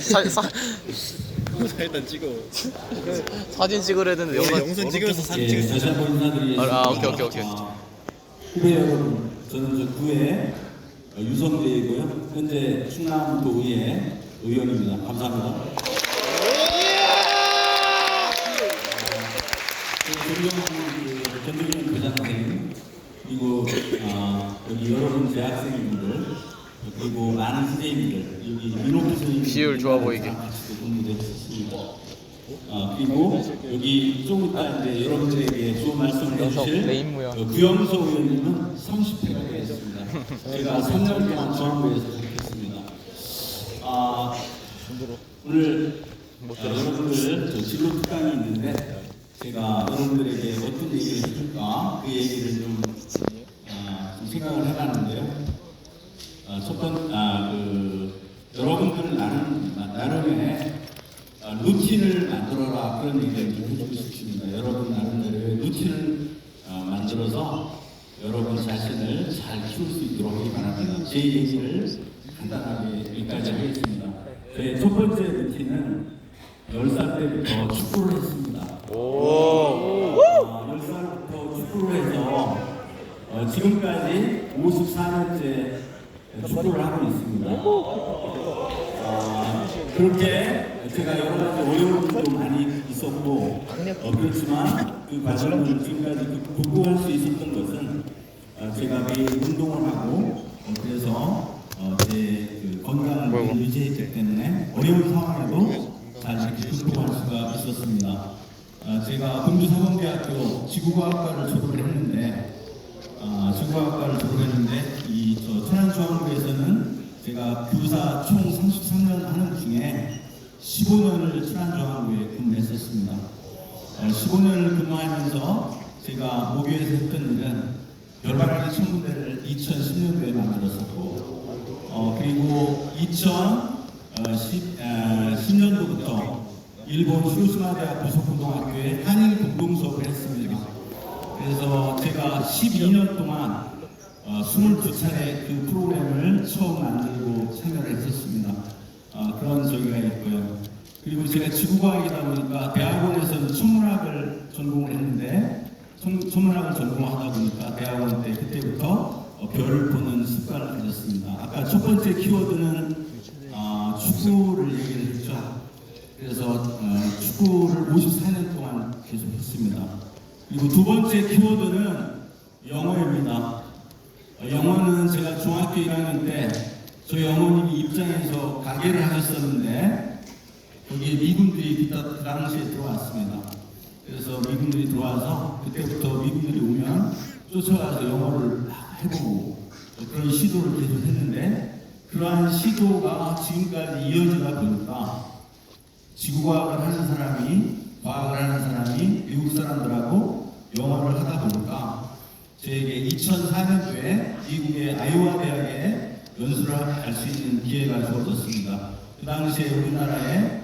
사, 사, 일단 찍어. 사진 찍으려 했는데 원래 영상 영상 찍으면서 사진 예, 찍을 수 다시 있어. 한번 인사드리겠습니다. 아, 아, 오케이, 오케이, 오케이. 아, 후배 여러분, 저는 저 구의 어, 유성재이고요. 현재 충남도의회 의원입니다. 감사합니다. 그 존경하는 그 전교님 그리고 아, 여기 여러분 재학생님들 그리고 많은 선생님들 여기 민호부 선생님 비율 좋아 보이게. 같이도 공부됐습니다. 아, 그리고 여기 좀 이따 이제 여러분들에게 좋은 말씀을 해주실. 어, 구영서 의원님은 30회가 되었습니다. 제가 3년 동안 중앙부에서 가르쳤습니다. 아, 오늘 어, 여러분들 저 진로 특강이 있는데 제가 여러분들에게 어떤 얘기를 해줄까 그 얘기를 좀, 아, 좀 생각을 해봤는데요. 아, 첫 번, 아, 그, 여러분들 나름, 나름의 아, 루틴을 만들어라 그런 얘기를 좀 해주고 싶습니다. 여러분 나름대로의 루틴을 아, 만들어서 여러분 자신을 잘 키울 수 있도록 하기 바랍니다. 제 얘기를 간단하게 여기까지 하겠습니다. 제 첫 번째 루틴은 10살 때부터 축구를 했습니다. 아, 10살부터 축구를 해서 어, 지금까지 54년째 축구를 하고 있습니다. 아, 그렇게 제가 여러 가지 어려움도 많이 있었고 어, 그렇지만 그 과정을 지금까지 그- 극복할 수 있었던 것은 어, 제가 매일 운동을 하고 어, 그래서 어, 제그 건강을 늘 유지했기 때문에 어려운 상황에도 잘 극복할 수가 있었습니다. 어, 제가 공주사범대학교 지구과학과를 졸업을 했는데 아, 지구과학과를 졸업했는데 15년을 천안중앙부에 근무했었습니다. 어, 15년을 근무하면서 제가 모교에서 했던 일은 열바라기 청구대를 2010년도에 만들었었고 어, 그리고 2010년도부터 일본 히로시마대학 부속고등학교에 한일 공동 수업을 했습니다. 그래서 제가 12년 동안 어, 22차례 그 프로그램을 처음 만들고 참여를 했었습니다. 어, 그런 저기가 있고요. 그리고 제가 지구과학이다 보니까 대학원에서는 천문학을 전공을 했는데 천, 천문학을 전공하다 보니까 대학원 때 그때부터 어, 별을 보는 습관을 가졌습니다. 아까 첫 번째 키워드는 어, 축구를 얘기를 했죠. 그래서 어, 축구를 54년 동안 계속 했습니다. 그리고 두 번째 키워드는 영어입니다. 어, 영어는 제가 중학교 1학년 때 저희 어머님이 입장에서 가게를 하셨었는데 거기에 미군들이 그 당시에 들어왔습니다. 그래서 미군들이 들어와서 그때부터 미군들이 오면 쫓아가서 영어를 막 해보고 그런 시도를 계속 했는데 그러한 시도가 지금까지 이어지다 보니까 지구과학을 하는 사람이 과학을 하는 사람이 미국 사람들하고 영어를 하다 보니까 저에게 2004년도에 미국의 아이오와 대학에 연수를 갈수 있는 기회가 주어졌습니다. 그 당시에 우리나라에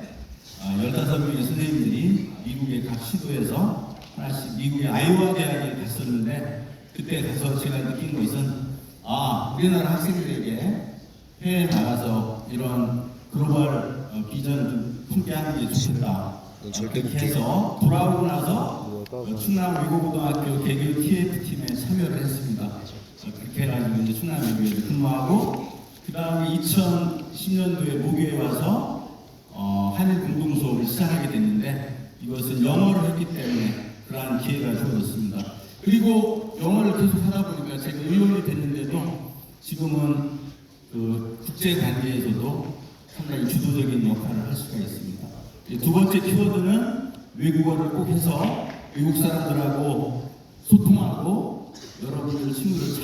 15명의 선생님들이 미국의 각 시도에서 하나씩 미국의 아이오와 대학에 갔었는데 그때 가서 제가 느낀 것은 아 우리나라 학생들에게 해외에 나가서 이런 글로벌 어, 비전을 좀 품게 하는 게 좋겠다. 그렇게 해서 돌아오고 나서 어, 충남 외고고등학교 개교 TF팀에 참여를 했습니다. 어, 그렇게 해가지고 이제 충남 외고에서 근무하고 그 다음에 2010년도에 모교에 와서 어, 한일 공동 수업을 시작하게 됐는데 이것은 영어를 했기 때문에 그러한 기회가 주어졌습니다. 그리고 영어를 계속 하다 보니까 제가 의원이 됐는데도 지금은 그 국제 관계에서도 상당히 주도적인 역할을 할 수가 있습니다. 이두 번째 키워드는 외국어를 꼭 해서 외국 사람들하고 소통하고 여러분들 친구를